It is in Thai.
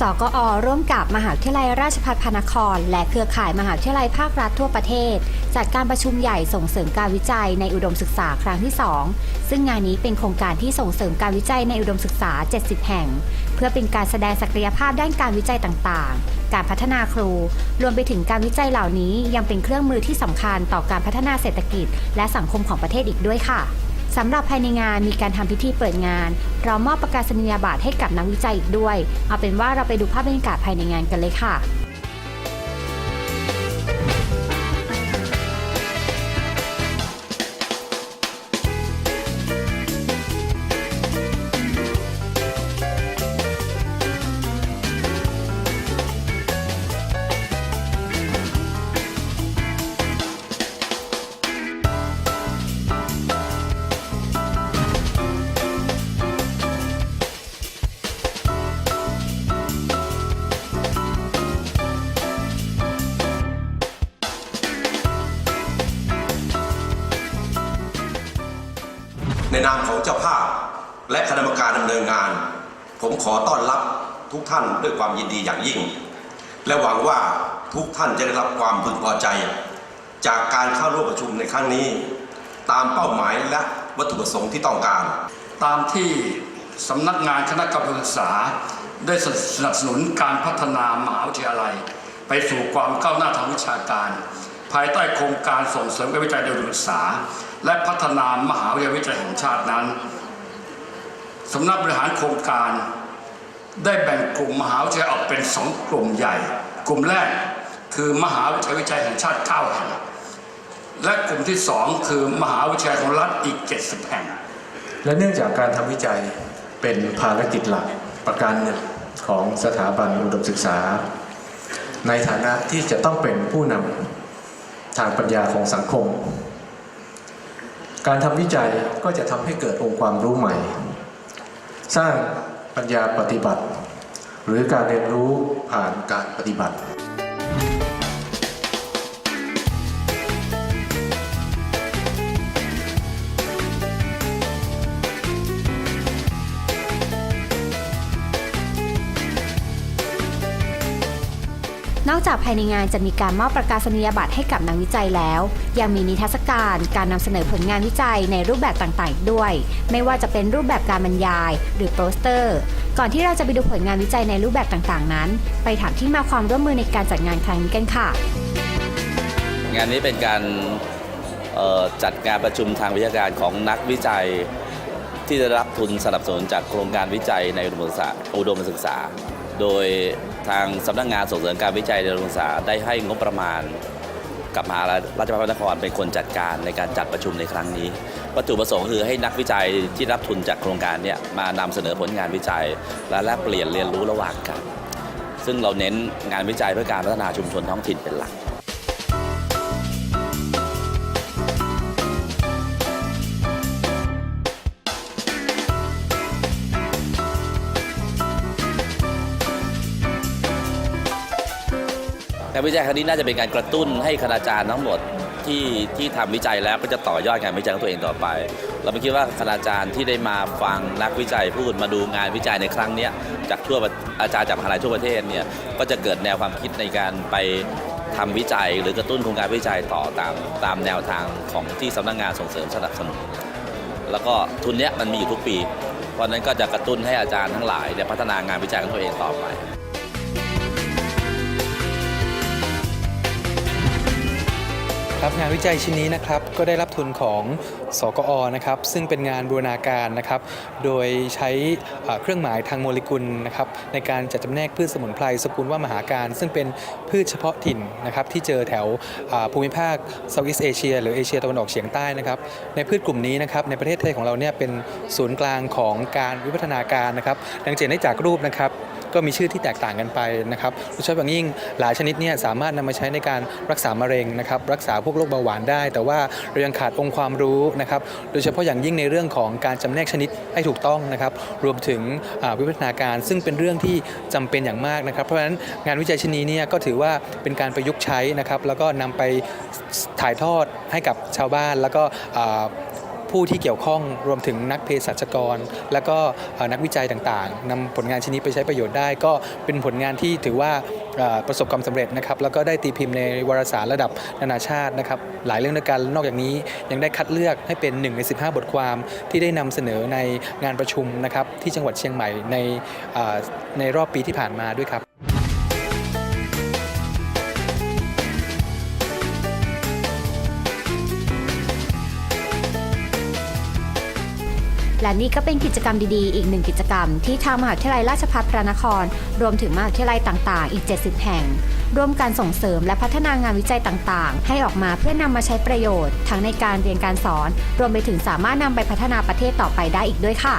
สกอร่วมกับมหาวิทยาลัยราชภัฏพระนคร และเครือข่ายมหาวิทยาลัยภาครัฐทั่วประเทศ จัดการประชุมใหญ่ส่งเสริมการวิจัยในอุดมศึกษาครั้งที่ 2 ซึ่งงานนี้เป็นโครงการที่ส่งเสริมการวิจัยในอุดมศึกษา 70 แห่ง เพื่อเป็นการแสดงศักยภาพด้านการวิจัยต่างๆ การพัฒนาครู รวมไปถึงการวิจัยเหล่านี้ยังเป็นเครื่องมือที่สำคัญต่อการพัฒนาเศรษฐกิจ และสังคมของประเทศอีกด้วยค่ะ สำหรับภายในงานมีการทำพิธีเปิดงานพร้อมมอบประกาศนียบัตรให้กับนักวิจัยอีกด้วย เอาเป็นว่าเราไปดูภาพบรรยากาศภายในงานกันเลยค่ะ ในนามของเจ้าภาพ และคณะกรรมการดำเนินงาน ผมขอต้อนรับทุกท่านด้วยความยินดีอย่างยิ่ง และหวังว่าทุกท่านจะได้รับความพึงพอใจ จากการเข้าร่วมประชุมในครั้งนี้ ตามเป้าหมายและวัตถุประสงค์ที่ต้องการ ตามที่สำนักงานคณะกรรมการศึกษา ได้สนับสนุนการพัฒนามหาวิทยาลัย ไปสู่ความก้าวหน้าทางวิชาการ ภายใต้โครงการส่งเสริมการวิจัยในอุดมศึกษา และพัฒนามหาวิทยาลัยแห่งชาตินั้นสำนักบริหารโครงการ ได้แบ่งกลุ่มมหาวิทยาลัยออกเป็นสองกลุ่มใหญ่ กลุ่มแรกคือมหาวิทยาลัยวิจัยแห่งชาติ 9 แห่ง และกลุ่มที่สองคือมหาวิทยาลัยของรัฐอีก 70 แห่ง และเนื่องจากการทำวิจัยเป็นภารกิจหลักประการหนึ่งของสถาบันอุดมศึกษา ในฐานะที่จะต้องเป็นผู้นำทางปัญญาของสังคม การทำวิจัยก็จะทำให้เกิดองค์ความรู้ใหม่ สร้างปัญญาปฏิบัติ หรือการเรียนรู้ผ่านการปฏิบัติ นอกจากภายในงานจะมีการมอบประกาศนียบัตรให้กับนักวิจัยแล้ว ยังมีนิทรรศการการนำเสนอผลงานวิจัยในรูปแบบต่างๆ ด้วย ไม่ว่าจะเป็นรูปแบบการบรรยาย หรือโปสเตอร์ ก่อนที่เราจะไปดูผลงานวิจัยในรูปแบบต่างๆ นั้น ไปถามที่มาความร่วมมือในการจัดงานครั้งนี้กันค่ะ งานนี้เป็นการจัดงานประชุมทางวิชาการของนักวิจัยที่ได้รับทุนสนับสนุนจากโครงการวิจัยในอุดมศึกษาอุดมศึกษา โดยทางสำนักงานส่งเสริมการวิจัยในอุดมศึกษาได้ให้งบประมาณกับมหาราชภัฏพระนครเป็นคนจัดการในการจัดประชุมในครั้งนี้ วัตถุประสงค์คือให้นักวิจัยที่รับทุนจากโครงการเนี้มานำเสนอผลงานวิจัย และแลกเปลี่ยนเรียนรู้ระหว่างกัน ซึ่งเราเน้นงานวิจัยเพื่อการพัฒนาชุมชนท้องถิ่นเป็นหลัก วิจัยครั้งนี้น่าจะเป็นการกระตุ้นให้คณาจารย์ทั้งหมดที่ที่ทำวิจัยแล้วก็จะต่อยอดงานวิจัยของตัวเองต่อไป เราไม่คิดว่าคณาจารย์ที่ได้มาฟังนักวิจัยพูดมาดูงานวิจัยในครั้งนี้จากทั่วอาจารย์จากมหาลัยทั่วประเทศเนี่ยก็จะเกิดแนวความคิดในการไปทำวิจัย หรือกระตุ้นโครงการวิจัยต่อตามตามแนวทางของที่สำนักงานส่งเสริมสนับสนุน แล้วก็ทุนเนี้ยมันมีอยู่ทุกปี เพราะฉะนั้นก็จะกระตุ้นให้อาจารย์ทั้งหลายเนี่ยพัฒนางานวิจัยของตัวเองต่อไป ครับงานวิจัยชิ้นนี้นะครับก็ได้รับทุนของสกอนะครับซึ่งเป็นงานบูรณาการนะครับโดยใช้เครื่องหมายทางโมเลกุลนะครับในการจัดจำแนกพืชสมุนไพรสกุลว่ามหาการ ซึ่งเป็นพืชเฉพาะถิ่นนะครับที่เจอแถวภูมิภาคเซาท์อีสเอเชียหรือเอเชียตะวันออกเฉียงใต้นะครับในพืชกลุ่มนี้นะครับในประเทศไทยของเราเนี่ยเป็นศูนย์กลางของการวิวัฒนาการนะครับดังเจนได้จากรูปนะครับ ก็มีชื่อที่แตกต่างกันไปนะครับโดยเฉพาะอย่างยิ่งหลายชนิดเนี่ยสามารถนำมาใช้ในการรักษามะเร็งนะครับรักษาพวกโรคเบาหวานได้ แต่ว่าเรายังขาดองค์ความรู้นะครับโดยเฉพาะอย่างยิ่งในเรื่องของการจำแนกชนิดให้ถูกต้องนะครับรวมถึงวิวัฒนาการซึ่งเป็นเรื่องที่จำเป็นอย่างมากนะครับเพราะฉะนั้นงานวิจัยชิ้นนี้เนี่ยก็ถือว่าเป็นการประยุกต์ใช้นะครับแล้วก็นำไปถ่ายทอดให้กับชาวบ้านแล้วก็ ผู้ที่เกี่ยวข้องรวมถึงนักเภสัชกร และก็นักวิจัยต่างๆนำผลงานชิ้นนี้ไปใช้ประโยชน์ได้ ก็เป็นผลงานที่ถือว่าประสบความสำเร็จนะครับแล้วก็ได้ตีพิมพ์ในวารสารระดับนานาชาตินะครับหลายเรื่องด้วยกันนอกจากนี้ยังได้คัดเลือกให้เป็น 1 ใน 15 บทความที่ได้นำเสนอในงานประชุมนะครับที่จังหวัดเชียงใหม่ในในรอบปีที่ผ่านมาด้วยครับ และนี่ก็เป็นกิจกรรมดีๆ อีกหนึ่งกิจกรรม ที่ทางมหาวิทยาลัยราชภัฏพระนคร รวมถึงมหาวิทยาลัยต่างๆ อีก 70 แห่ง ร่วมกันส่งเสริมและพัฒนางานวิจัยต่างๆ ให้ออกมาเพื่อนำมาใช้ประโยชน์ ทั้งในการเรียนการสอน รวมไปถึงสามารถนำไปพัฒนาประเทศต่อไปได้อีกด้วยค่ะ